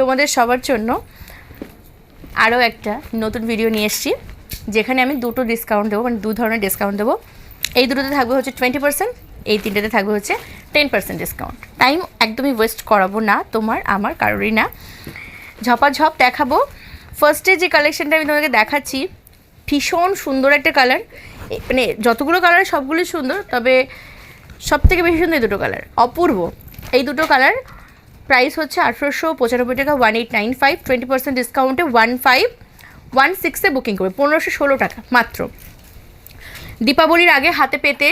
তোমাদের সবার জন্য আরও একটা নতুন ভিডিও নিয়ে এসেছি, যেখানে আমি দুটো ডিসকাউন্ট দেবো মানে দু ধরনের ডিসকাউন্ট দেবো। এই দুটোতে থাকবে হচ্ছে টোয়েন্টি পার্সেন্ট এই তিনটেতে থাকবে হচ্ছে টেন পার্সেন্ট ডিসকাউন্ট টাইম একদমই ওয়েস্ট করাবো না তোমার, আমার, কারোরই না। ঝপাঝপ দেখাবো। ফার্স্টে যে কালেকশনটা আমি তোমাকে দেখাচ্ছি, ভীষণ সুন্দর একটা কালার মানে যতগুলো কালার সবগুলোই সুন্দর, তবে সব থেকে বেশি সুন্দর এই দুটো কালার অপূর্ব। এই দুটো কালার প্রাইস হচ্ছে আঠেরোশো পঁচানব্বই টাকা one eight nine five twenty percent ডিসকাউন্টে ওয়ান ফাইভ ওয়ান সিক্সে বুকিং করবে, পনেরোশো ষোলো টাকা মাত্র। দীপাবলির আগে হাতে পেতে,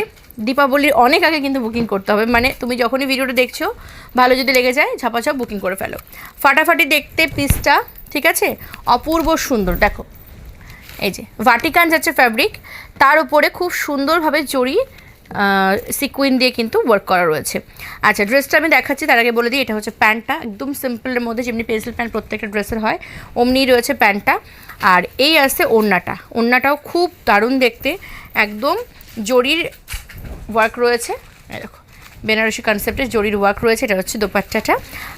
দীপাবলির অনেক আগে কিন্তু বুকিং করতে হবে মানে তুমি যখনই ভিডিওটা দেখছ, ভালো যদি লেগে যায়, ঝাপাঝাপ বুকিং করে ফেলো। ফাটাফাটি দেখতে পিসটা, ঠিক আছে? অপূর্ব সুন্দর, দেখো। এই যে ভাটিকান যাচ্ছে ফ্যাব্রিক তার উপরে খুব সুন্দরভাবে জড়ি সিকুইন দিয়ে কিন্তু ওয়ার্ক করা রয়েছে। আচ্ছা ড্রেসটা আমি দেখাচ্ছি, তার আগে বলে দিই, এটা হচ্ছে প্যান্টটা। একদম সিম্পলের মধ্যে, যেমনি পেন্সিল প্যান্ট প্রত্যেকটা ড্রেসের হয় অমনি রয়েছে প্যান্টটা। আর এই আছে ওড়নাটা। ওড়নাটাও খুব দারুণ দেখতে, একদম জরির ওয়ার্ক রয়েছে। দেখো, বেনারসি কনসেপ্টের জরির ওয়ার্ক রয়েছে, এটা হচ্ছে দোপাট্টাটা।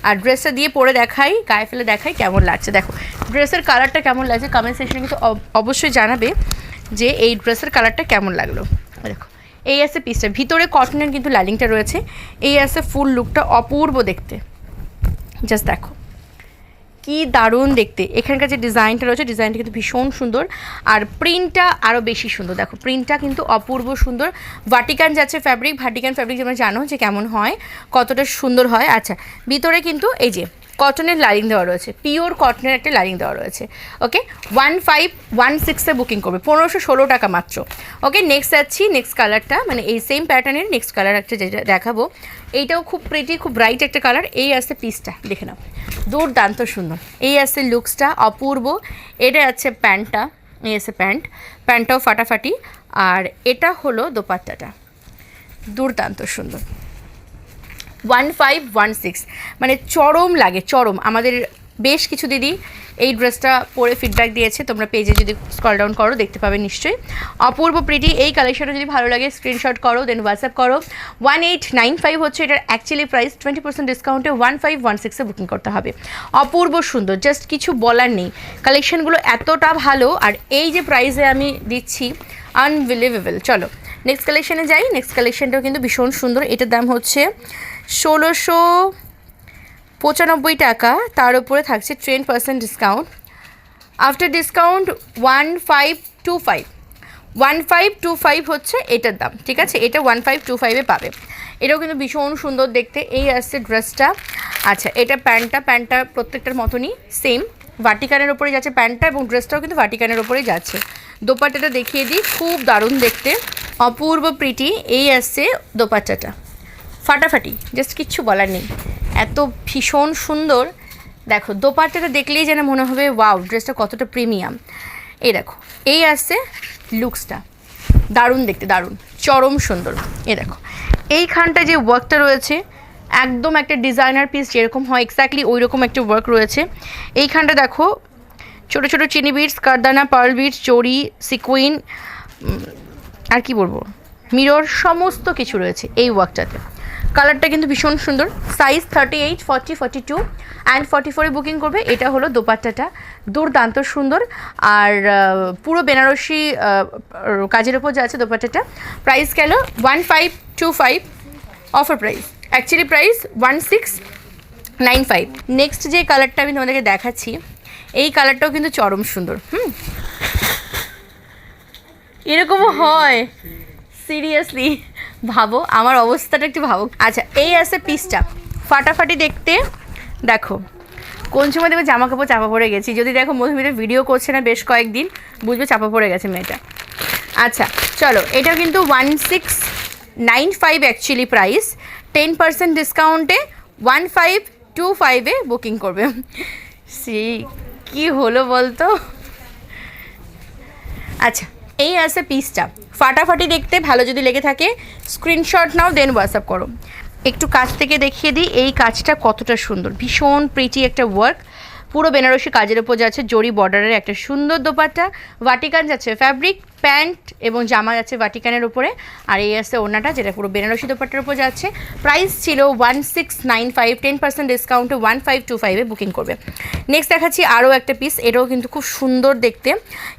আর ড্রেসটা দিয়ে পরে দেখাই, গায়ে ফেলে দেখাই কেমন লাগছে। দেখো ড্রেসের কালারটা কেমন লাগছে কমেন্ট সেকশনে কিন্তু অবশ্যই জানাবে যে এই ড্রেসের কালারটা কেমন লাগল। দেখো এই আছে পিসটা ভিতরে কটনের কিন্তু লাইনিংটা রয়েছে। এই আছে ফুল লুকটা অপূর্ব দেখতে। জাস্ট দেখো। কি দারুণ দেখতে। এখানকার যে ডিজাইনটা রয়েছে ডিজাইনটা কিন্তু ভীষণ সুন্দর। আর প্রিন্টটা আরও বেশি সুন্দর। দেখো প্রিন্টটা কিন্তু অপূর্ব সুন্দর। ভাটিকান যাচ্ছে ফ্যাব্রিক ভাটিকান ফ্যাব্রিক তোমরা জানো যে কেমন হয়, কতটা সুন্দর হয়। আচ্ছা ভিতরে কিন্তু এই যে কটনের লাইনিং দেওয়া রয়েছে পিওর কটনের একটা লাইনিং দেওয়া রয়েছে ওকে ওয়ান ফাইভ ওয়ান সিক্সে বুকিং করবে, পনেরোশো ষোলো টাকা মাত্র ওকে নেক্সট যাচ্ছি নেক্সট কালারটা মানে এই সেম প্যাটার্নের নেক্সট কালার একটা যেটা দেখাবো। এইটাও খুব প্রিটি খুব ব্রাইট একটা কালার এই আছে পিসটা দেখে নাও। দুর্দান্ত সুন্দর। এই আছে লুকসটা অপূর্ব। এটা আছে প্যান্টটা এই আছে প্যান্ট প্যান্টটাও ফাটাফাটি। আর এটা হলো দোপাট্টাটা। দুর্দান্ত সুন্দর। ওয়ান ফাইভ ওয়ান সিক্স মানে চরম লাগে, চরম। আমাদের বেশ কিছু দিদি এই ড্রেসটা পরে ফিডব্যাক দিয়েছে। তোমরা পেজে যদি স্কল ডাউন করো, দেখতে পাবে নিশ্চয়ই। অপূর্ব প্রিটি এই কালেকশনটা যদি ভালো লাগে স্ক্রিনশট করো দেন হোয়াটসঅ্যাপ করো। ওয়ান এইট নাইন ফাইভ হচ্ছে এটার অ্যাকচুয়ালি প্রাইস টোয়েন্টি পার্সেন্ট ডিসকাউন্টে ওয়ান ফাইভ ওয়ান সিক্সে বুকিং করতে হবে। অপূর্ব সুন্দর জাস্ট কিছু বলার নেই। কালেকশনগুলো এতটা ভালো, আর এই যে প্রাইসে আমি দিচ্ছি আনবিলিভেবল চলো নেক্সট কালেকশনে যাই। নেক্সট কালেকশনটাও কিন্তু ভীষণ সুন্দর। এটার দাম হচ্ছে ষোলোশো পঁচানব্বই টাকা, তার উপরে থাকছে ten percent discount after discount one five two five one five two five হচ্ছে এটার দাম, ঠিক আছে? এটা ওয়ান ফাইভ টু ফাইভে পাবে। এটাও কিন্তু ভীষণ সুন্দর দেখতে, এই আসছে ড্রেসটা আচ্ছা এটা প্যান্টটা প্যান্টটা প্রত্যেকটার মতনই সেম ভাটিকানের ওপরে যাচ্ছে প্যান্টটা এবং ড্রেসটাও কিন্তু ভাটিকানের ওপরেই যাচ্ছে। দোপাট্টাটা দেখিয়ে দিই, খুব দারুণ দেখতে। অপূর্ব প্রীতি এই আসছে দোপাট্টাটা। ফাটাফাটি জাস্ট কিচ্ছু বলার নেই। এত ভীষণ সুন্দর। দেখো, দোপাট্টাটা দেখলেই যেন মনে হবে ওয়াও ড্রেসটা কতটা প্রিমিয়াম এই দেখো, এই আসছে লুকসটা দারুণ দেখতে, দারুণ। চরম সুন্দর। এ দেখো, এইখানটা যে ওয়ার্কটা রয়েছে, একদম একটা ডিজাইনার পিস যেরকম হয় এক্স্যাক্টলি ওই রকম একটা ওয়ার্ক রয়েছে। এইখানটা দেখো, ছোটো ছোটো চিনি বিটস কারদানা পার্ল বিটস চড়ি সিকুইন আর কি বলব? মিরর সমস্ত কিছু রয়েছে এই ওয়ার্কটাতে কালারটা কিন্তু ভীষণ সুন্দর। Size thirty eight forty forty two and forty ফোরে বুকিং করবে। এটা হলো দোপাট্টাটা। দুর্দান্ত সুন্দর। আর পুরো বেনারসি কাজের ওপর যাচ্ছে দোপাট্টাটা। প্রাইস গেল one five two five offer price actually price one six nine five next যে কালারটা আমি তোমাদেরকে দেখাচ্ছি, এই কালারটাও কিন্তু চরম সুন্দর। হুম? এরকমও হয়। সিরিয়াসলি ভাবো, আমার অবস্থাটা একটু ভাবো। আচ্ছা এই আছে পিসটা। ফাটাফাটি দেখতে, দেখো, কোন সময় দেখবে জামা কাপড় চাপা পড়ে গেছি? যদি দেখো মধুমিতা ভিডিও করছে না বেশ কয়েকদিন, বুঝবে চাপা পড়ে গেছে মেয়েটা। আচ্ছা চলো এটা কিন্তু one six nine five actually price ten percent ডিসকাউন্টে ওয়ান ফাইভ টু ফাইভে বুকিং করবে। সি, কি হলো বলতো? আচ্ছা এই আছে পিসটা ফাটাফাটি দেখতে ভালো যদি লেগে থাকে স্ক্রিনশট নাও দেন হোয়াটসঅ্যাপ করো। একটু কাছ থেকে দেখিয়ে দিই, এই কাজটা কতটা সুন্দর। ভীষণ প্রিটি একটা ওয়ার্ক পুরো বেনারসি কাজের ওপর যাচ্ছে জরি বর্ডারের একটা সুন্দর দোপাট্টা। ভাটিকান যাচ্ছে ফ্যাব্রিক প্যান্ট এবং জামা যাচ্ছে ভাটিকানের উপরে। আর এই আছে ওড়নাটা যেটা পুরো বেনারসি দোপাট্টার উপর যাচ্ছে। প্রাইস ছিল one six nine five ten percent ডিসকাউন্টে ওয়ান ফাইভ টু ফাইভে বুকিং করবে। নেক্সট দেখাচ্ছি আরও একটা পিস এটাও কিন্তু খুব সুন্দর দেখতে।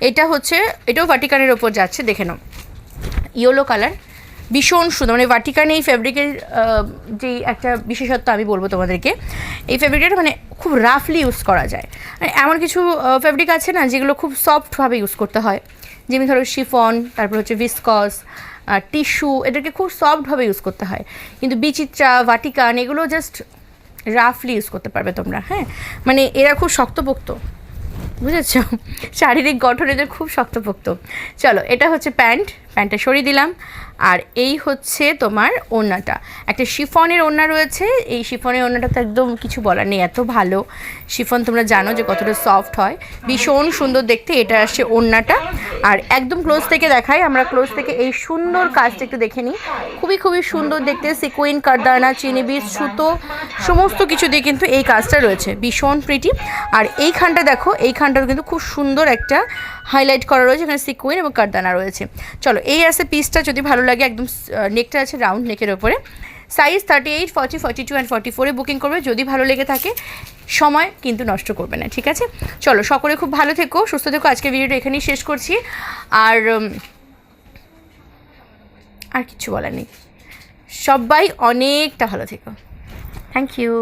এটা হচ্ছে, এটাও ভাটিকানের ওপর যাচ্ছে, দেখে নাও। ইয়েলো কালার ভীষণ সুন্দর। মানে ভাটিকান এই ফ্যাব্রিকের যে একটা বিশেষত্ব আমি বলব তোমাদেরকে। এই ফ্যাব্রিকটা মানে খুব রাফলি ইউজ করা যায়। মানে এমন কিছু ফেব্রিক আছে না যেগুলো খুব সফটভাবে ইউজ করতে হয়। যেমনি ধরো শিফন তারপর হচ্ছে ভিসকস টিস্যু এদেরকে খুব সফটভাবে ইউজ করতে হয়। কিন্তু বিচিত্রা ভাটিকান এগুলো জাস্ট রাফলি ইউজ করতে পারবে তোমরা হ্যাঁ? মানে এরা খুব শক্তপোক্ত। বুঝেছ? শারীরিক গঠন এদের খুব শক্তপোক্ত। চলো, এটা হচ্ছে প্যান্ট, প্যান্টটা সরিয়ে দিলাম। আর এই হচ্ছে তোমার ওড়নাটা। একটা শিফনের ওড়না রয়েছে। এই শিফনের ওড়নাটা তো একদম কিছু বলার নেই, এত ভালো। শিফন, তোমরা জানো যে কতটা সফট হয়। ভীষণ সুন্দর দেখতে এটা আসছে ওড়নাটা। আর একদম ক্লোজ থেকে দেখাই, আমরা ক্লোজ থেকে এই সুন্দর কাজটা একটু দেখে নিই। খুবই খুবই সুন্দর দেখতে সিকুইন কারদানা চিনি বীজ সুতো, সমস্ত কিছু দিয়ে কিন্তু এই কাজটা রয়েছে। ভীষণ প্রিটি আর এইখানটা দেখো এইখানটাও কিন্তু খুব সুন্দর একটা হাইলাইট করা রয়েছে। এখানে সিকুইন এবং কারদানা রয়েছে। চলো, এই আছে পিসটা যদি ভালো লাগে, একদম নেকটা আছে রাউন্ড নেকের ওপরে size thirty eight forty forty two and forty ফোরে বুকিং করবে। যদি ভালো লেগে থাকে, সময় কিন্তু নষ্ট করবে না, ঠিক আছে? চলো, সকলে খুব ভালো থেকো, সুস্থ থেকো। আজকে ভিডিওটা এখানেই শেষ করছি। আর আর কিচ্ছু বলার নেই। সবাই অনেকটা ভালো থেকো। Thank you